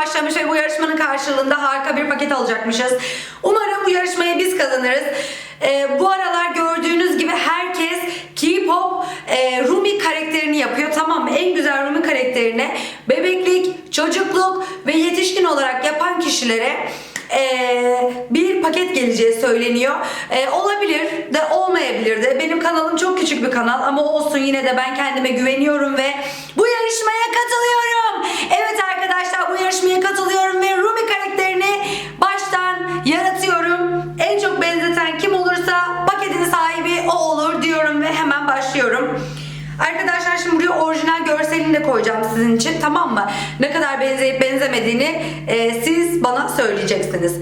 başlamış ve bu yarışmanın karşılığında harika bir paket alacakmışız. Umarım bu yarışmayı biz kazanırız. Ee, bu aralar gördüğünüz gibi herkes K-pop e, Rumi karakterini yapıyor. Tamam? En güzel Rumi karakterini bebeklik, çocukluk ve yetişkin olarak yapan kişilere e, bir paket geleceği söyleniyor. E, olabilir de olmayabilir de. Benim kanalım çok küçük bir kanal ama olsun yine de ben kendime güveniyorum ve bu de koyacağım sizin için tamam mı? Ne kadar benzeyip benzemediğini e, siz bana söyleyeceksiniz.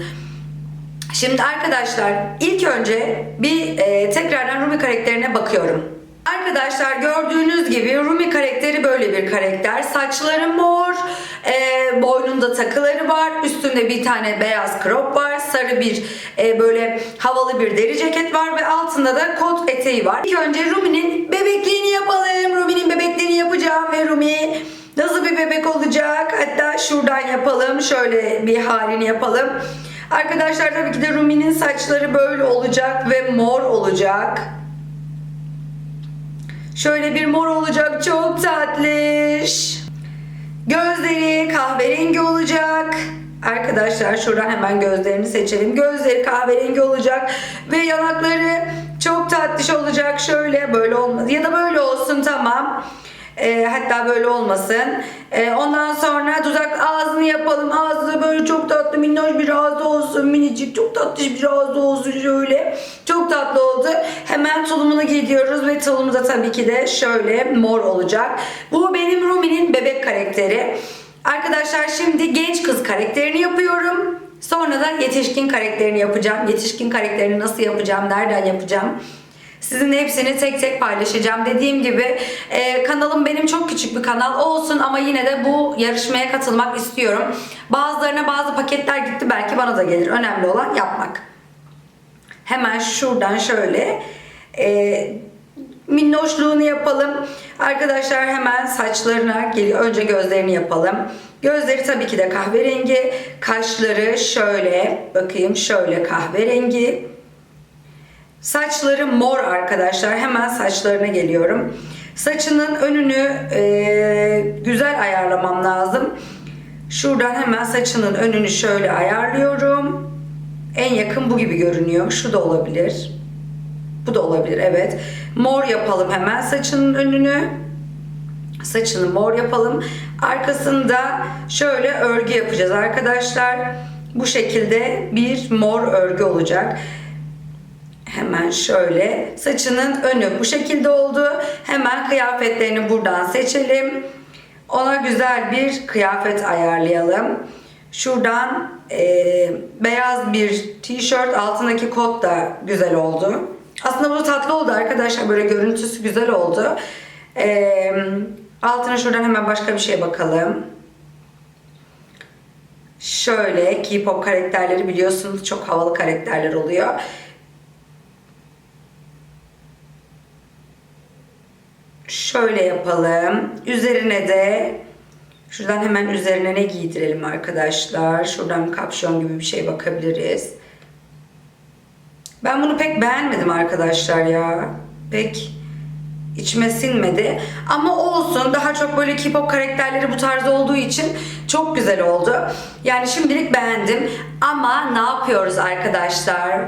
Şimdi arkadaşlar ilk önce bir e, tekrardan Rumi karakterine bakıyorum. Arkadaşlar gördüğünüz gibi Rumi karakteri böyle bir karakter. Saçları mor, e, boynunda takıları var, üstünde bir tane beyaz crop var, sarı bir e, böyle havalı bir deri ceket var ve altında da kot eteği var. İlk önce Rumi'nin bebekliğini yapalım. Rumi'nin bebekliğini yapacağım ve Rumi nasıl bir bebek olacak? Hatta şuradan yapalım, şöyle bir halini yapalım. Arkadaşlar tabii ki de Rumi'nin saçları böyle olacak ve mor olacak. Şöyle bir mor olacak. Çok tatlış. Gözleri kahverengi olacak. Arkadaşlar şuradan hemen gözlerini seçelim. Gözleri kahverengi olacak ve yanakları çok tatlış olacak. Şöyle böyle olmaz ya da böyle olsun tamam. Ee, hatta böyle olmasın. Ee, ondan sonra dudak ağzını yapalım. Ağzı böyle çok tatlı minnoş bir ağzı olsun. Minicik çok tatlış bir ağzı olsun şöyle. Çok tatlı oldu. Hemen tulumunu giyiyoruz ve tulumu da tabii ki de şöyle mor olacak. Bu benim Rumi'nin bebek karakteri. Arkadaşlar şimdi genç kız karakterini yapıyorum. Sonra da yetişkin karakterini yapacağım. Yetişkin karakterini nasıl yapacağım, nereden yapacağım? Sizinle hepsini tek tek paylaşacağım. Dediğim gibi e, kanalım benim çok küçük bir kanal olsun ama yine de bu yarışmaya katılmak istiyorum. Bazılarına bazı paketler gitti belki bana da gelir. Önemli olan yapmak. Hemen şuradan şöyle e, minnoşluğunu yapalım. Arkadaşlar hemen saçlarına geliyor. Önce gözlerini yapalım. Gözleri tabii ki de kahverengi. Kaşları şöyle bakayım şöyle kahverengi. Saçları mor arkadaşlar. Hemen saçlarına geliyorum. Saçının önünü e, güzel ayarlamam lazım. Şuradan hemen saçının önünü şöyle ayarlıyorum. En yakın bu gibi görünüyor. Şu da olabilir. Bu da olabilir evet. Mor yapalım hemen saçının önünü. Saçını mor yapalım. Arkasında şöyle örgü yapacağız arkadaşlar. Bu şekilde bir mor örgü olacak. Hemen şöyle saçının önü bu şekilde oldu. Hemen kıyafetlerini buradan seçelim. Ona güzel bir kıyafet ayarlayalım. Şuradan e, beyaz bir tişört altındaki kot da güzel oldu. Aslında bu tatlı oldu arkadaşlar. Böyle görüntüsü güzel oldu. E, altına şuradan hemen başka bir şey bakalım. Şöyle K-pop karakterleri biliyorsunuz çok havalı karakterler oluyor. Şöyle yapalım. Üzerine de şuradan hemen üzerine ne giydirelim arkadaşlar. Şuradan kapşon gibi bir şey bakabiliriz. Ben bunu pek beğenmedim arkadaşlar ya. Pek içime sinmedi. Ama olsun daha çok böyle K-pop karakterleri bu tarz olduğu için çok güzel oldu. Yani şimdilik beğendim. Ama ne yapıyoruz arkadaşlar?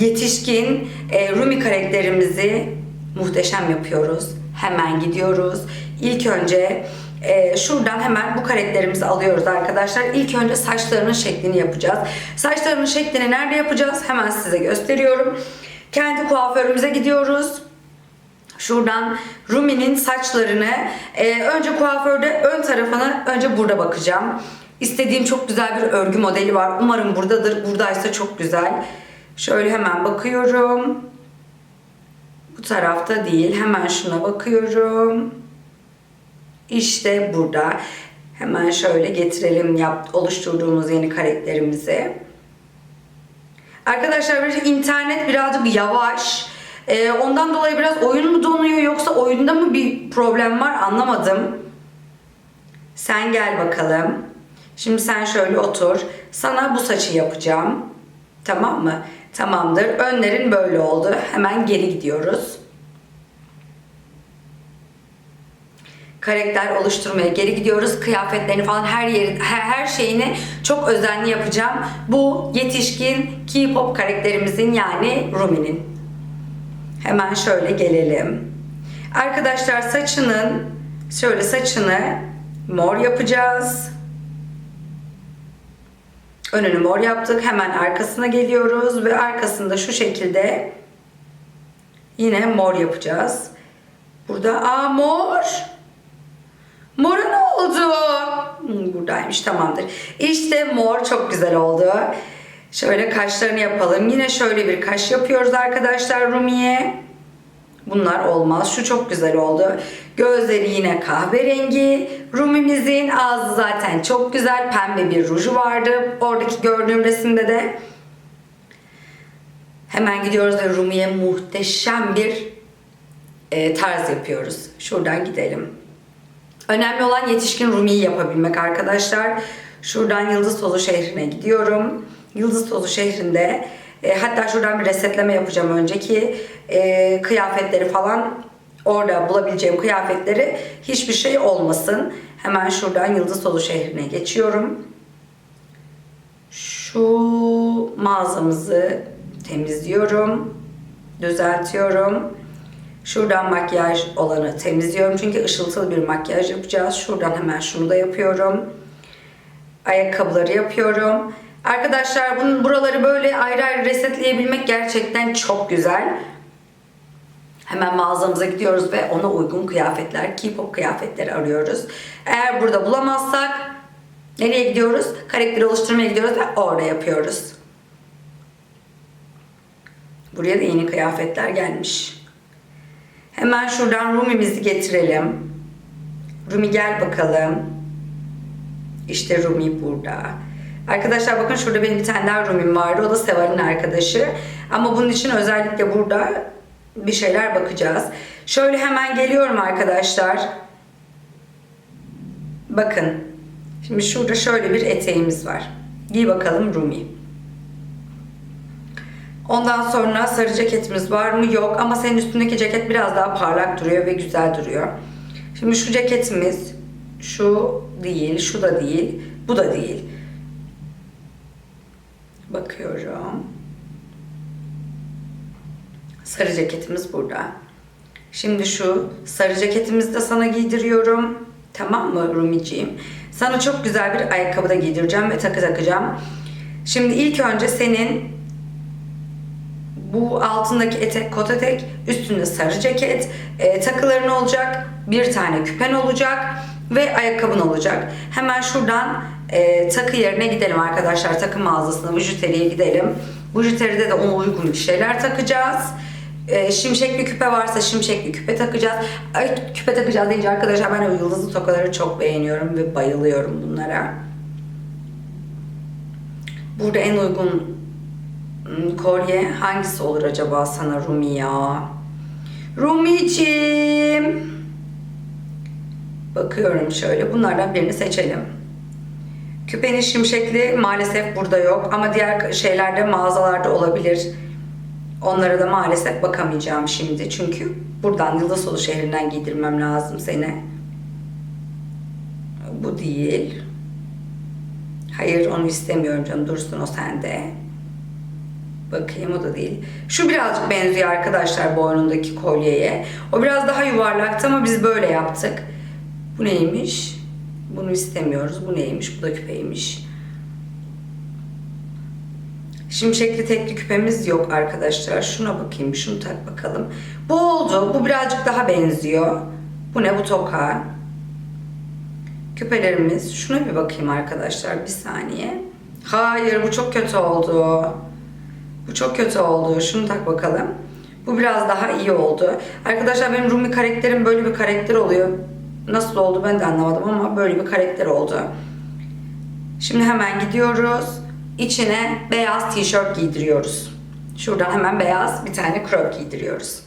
Yetişkin e, Rumi karakterimizi muhteşem yapıyoruz. Hemen gidiyoruz. İlk önce e, şuradan hemen bu karakterimizi alıyoruz arkadaşlar. İlk önce saçlarının şeklini yapacağız. Saçlarının şeklini nerede yapacağız? Hemen size gösteriyorum. Kendi kuaförümüze gidiyoruz. Şuradan Rumi'nin saçlarını e, önce kuaförde ön tarafını önce burada bakacağım. İstediğim çok güzel bir örgü modeli var. Umarım buradadır. Buradaysa çok güzel. Şöyle hemen bakıyorum. Bu tarafta değil. Hemen şuna bakıyorum. İşte burada. Hemen şöyle getirelim yap, oluşturduğumuz yeni karakterimizi. Arkadaşlar bir internet birazcık yavaş. Ee, ondan dolayı biraz oyun mu donuyor yoksa oyunda mı bir problem var anlamadım. Sen gel bakalım. Şimdi sen şöyle otur. Sana bu saçı yapacağım. Tamam mı? Tamamdır. Önlerin böyle oldu. Hemen geri gidiyoruz. karakter oluşturmaya geri gidiyoruz. Kıyafetlerini falan her yeri her, her şeyini çok özenli yapacağım. Bu yetişkin K-pop karakterimizin yani Rumi'nin. Hemen şöyle gelelim. Arkadaşlar saçının şöyle saçını mor yapacağız. Önünü mor yaptık. Hemen arkasına geliyoruz ve arkasında şu şekilde yine mor yapacağız. Burada aa mor. Mora ne oldu? Hmm, buradaymış tamamdır. İşte mor çok güzel oldu. Şöyle kaşlarını yapalım. Yine şöyle bir kaş yapıyoruz arkadaşlar Rumi'ye. Bunlar olmaz. Şu çok güzel oldu. Gözleri yine kahverengi. Rumi'mizin ağzı zaten çok güzel. Pembe bir ruju vardı. Oradaki gördüğüm resimde de. Hemen gidiyoruz ve Rumi'ye muhteşem bir e, tarz yapıyoruz. Şuradan gidelim. Önemli olan yetişkin Rumi'yi yapabilmek arkadaşlar. Şuradan Yıldız Tozu şehrine gidiyorum. Yıldız Tozu şehrinde e, hatta şuradan bir resetleme yapacağım önceki e, kıyafetleri falan orada bulabileceğim kıyafetleri hiçbir şey olmasın. Hemen şuradan Yıldız Tozu şehrine geçiyorum. Şu mağazamızı temizliyorum. Düzeltiyorum. Şuradan makyaj olanı temizliyorum. Çünkü ışıltılı bir makyaj yapacağız. Şuradan hemen şunu da yapıyorum. Ayakkabıları yapıyorum. Arkadaşlar bunun buraları böyle ayrı ayrı resetleyebilmek gerçekten çok güzel. Hemen mağazamıza gidiyoruz ve ona uygun kıyafetler, K-pop kıyafetleri arıyoruz. Eğer burada bulamazsak nereye gidiyoruz? Karakteri oluşturmaya gidiyoruz ve orada yapıyoruz. Buraya da yeni kıyafetler gelmiş. Hemen şuradan Rumi'mizi getirelim. Rumi gel bakalım. İşte Rumi burada. Arkadaşlar bakın şurada benim bir tane daha Rumi'm vardı. O da Seval'in arkadaşı. Ama bunun için özellikle burada bir şeyler bakacağız. Şöyle hemen geliyorum arkadaşlar. Bakın. Şimdi şurada şöyle bir eteğimiz var. Giy bakalım Rumi. Ondan sonra sarı ceketimiz var mı? Yok ama senin üstündeki ceket biraz daha parlak duruyor ve güzel duruyor. Şimdi şu ceketimiz şu değil, şu da değil, bu da değil. Bakıyorum. Sarı ceketimiz burada. Şimdi şu sarı ceketimizi de sana giydiriyorum. Tamam mı Rumiciğim? Sana çok güzel bir ayakkabı da giydireceğim ve takı takacağım. Şimdi ilk önce senin bu altındaki etek, kot etek, üstünde sarı ceket, e, takıların olacak, bir tane küpen olacak ve ayakkabın olacak. Hemen şuradan e, takı yerine gidelim arkadaşlar. Takı mağazasına, bijuteriye gidelim. Bijuteride de ona uygun bir şeyler takacağız. E, şimşekli küpe varsa şimşekli küpe takacağız. Ay, küpe takacağız deyince arkadaşlar ben o yıldızlı tokaları çok beğeniyorum ve bayılıyorum bunlara. Burada en uygun Hmm, kolye hangisi olur acaba sana Rumi ya? Rumi'ciğim. Bakıyorum şöyle. Bunlardan birini seçelim. Küpenin şimşekli maalesef burada yok ama diğer şeylerde mağazalarda olabilir. Onlara da maalesef bakamayacağım şimdi. Çünkü buradan Yıldızolu şehrinden giydirmem lazım seni. Bu değil. Hayır onu istemiyorum canım. Dursun o sende. Bakayım o da değil. Şu birazcık benziyor arkadaşlar boynundaki kolyeye. O biraz daha yuvarlaktı ama biz böyle yaptık. Bu neymiş? Bunu istemiyoruz. Bu neymiş? Bu da küpeymiş. Şimşekli tekli küpemiz yok arkadaşlar. Şuna bakayım. Şunu tak bakalım. Bu oldu. Bu birazcık daha benziyor. Bu ne? Bu toka. Küpelerimiz. Şuna bir bakayım arkadaşlar. Bir saniye. Hayır bu çok kötü oldu. Bu çok kötü oldu. Şunu tak bakalım. Bu biraz daha iyi oldu. Arkadaşlar benim Rumi karakterim böyle bir karakter oluyor. Nasıl oldu ben de anlamadım ama böyle bir karakter oldu. Şimdi hemen gidiyoruz. İçine beyaz tişört giydiriyoruz. Şuradan hemen beyaz bir tane crop giydiriyoruz.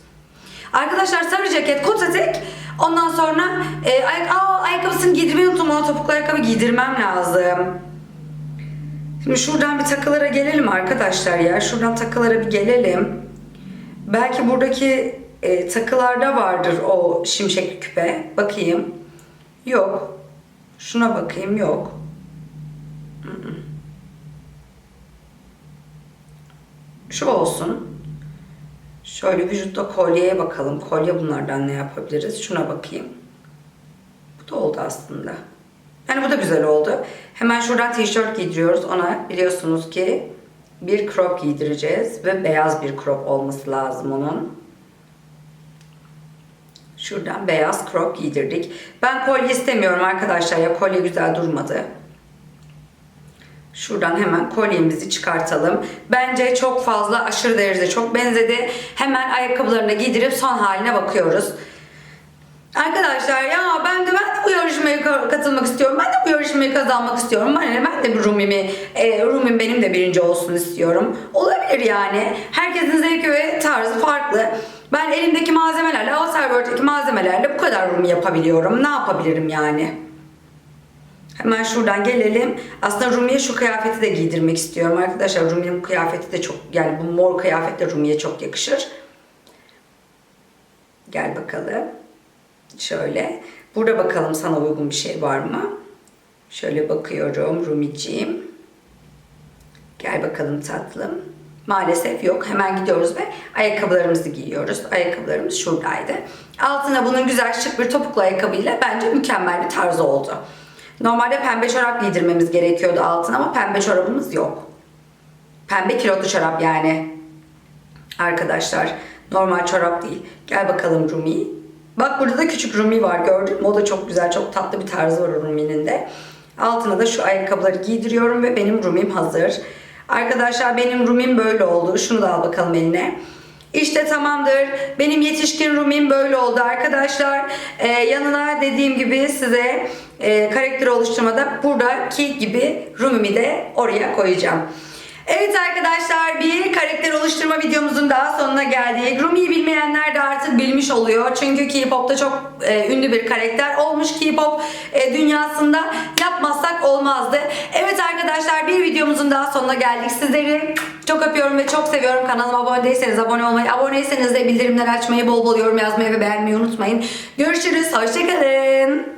Arkadaşlar sarı ceket, kot etek Ondan sonra e, ayak, aa, ayakkabısını giydirmeyi unuttum. Ona topuklu ayakkabı giydirmem lazım. Şimdi şuradan bir takılara gelelim arkadaşlar ya. Şuradan takılara bir gelelim. Belki buradaki e, takılarda vardır o şimşek küpe. Bakayım. Yok. Şuna bakayım. Yok. Şu olsun. Şöyle vücutta kolyeye bakalım. Kolye bunlardan ne yapabiliriz? Şuna bakayım. Bu da oldu aslında. Yani bu da güzel oldu. Hemen şuradan tişört giydiriyoruz. Ona biliyorsunuz ki bir crop giydireceğiz ve beyaz bir crop olması lazım onun. Şuradan beyaz crop giydirdik. Ben kolye istemiyorum arkadaşlar ya kolye güzel durmadı. Şuradan hemen kolyemizi çıkartalım. Bence çok fazla aşırı derecede çok benzedi. Hemen ayakkabılarını giydirip son haline bakıyoruz. Arkadaşlar ya ben de ben de bu yarışmaya ka- katılmak istiyorum. Ben de bu yarışmayı kazanmak istiyorum. Ben de, ben de bir Rumimi, e, Rumim benim de birinci olsun istiyorum. Olabilir yani. Herkesin zevki ve tarzı farklı. Ben elimdeki malzemelerle, Outerworld'deki malzemelerle bu kadar Rumi yapabiliyorum. Ne yapabilirim yani? Hemen şuradan gelelim. Aslında Rumi'ye şu kıyafeti de giydirmek istiyorum arkadaşlar. Rumi'nin bu kıyafeti de çok yani bu mor kıyafet de Rumi'ye çok yakışır. Gel bakalım. Şöyle. Burada bakalım sana uygun bir şey var mı? Şöyle bakıyorum Rumiciğim. Gel bakalım tatlım. Maalesef yok. Hemen gidiyoruz ve ayakkabılarımızı giyiyoruz. Ayakkabılarımız şuradaydı. Altına bunun güzel şık bir topuklu ayakkabıyla bence mükemmel bir tarzı oldu. Normalde pembe çorap giydirmemiz gerekiyordu altına ama pembe çorabımız yok. Pembe kilotlu çorap yani. Arkadaşlar normal çorap değil. Gel bakalım Rumi. Bak burada da küçük Rumi var gördün mü? O da çok güzel, çok tatlı bir tarzı var Rumi'nin de. Altına da şu ayakkabıları giydiriyorum ve benim Rumim hazır. Arkadaşlar benim Rumim böyle oldu. Şunu da al bakalım eline. İşte tamamdır. Benim yetişkin Rumim böyle oldu arkadaşlar. Ee, yanına dediğim gibi size e, karakter oluşturmada buradaki gibi Rumimi de oraya koyacağım. Evet arkadaşlar bir karakter oluşturma videomuzun daha sonuna geldik. Rumi'yi bilmeyenler de artık bilmiş oluyor. Çünkü K-pop'ta çok e, ünlü bir karakter olmuş K-pop e, dünyasında. Yapmazsak olmazdı. Evet arkadaşlar bir videomuzun daha sonuna geldik. Sizleri çok öpüyorum ve çok seviyorum. Kanalıma abone değilseniz abone olmayı, aboneyseniz de bildirimleri açmayı, bol bol yorum yazmayı ve beğenmeyi unutmayın. Görüşürüz. Hoşçakalın.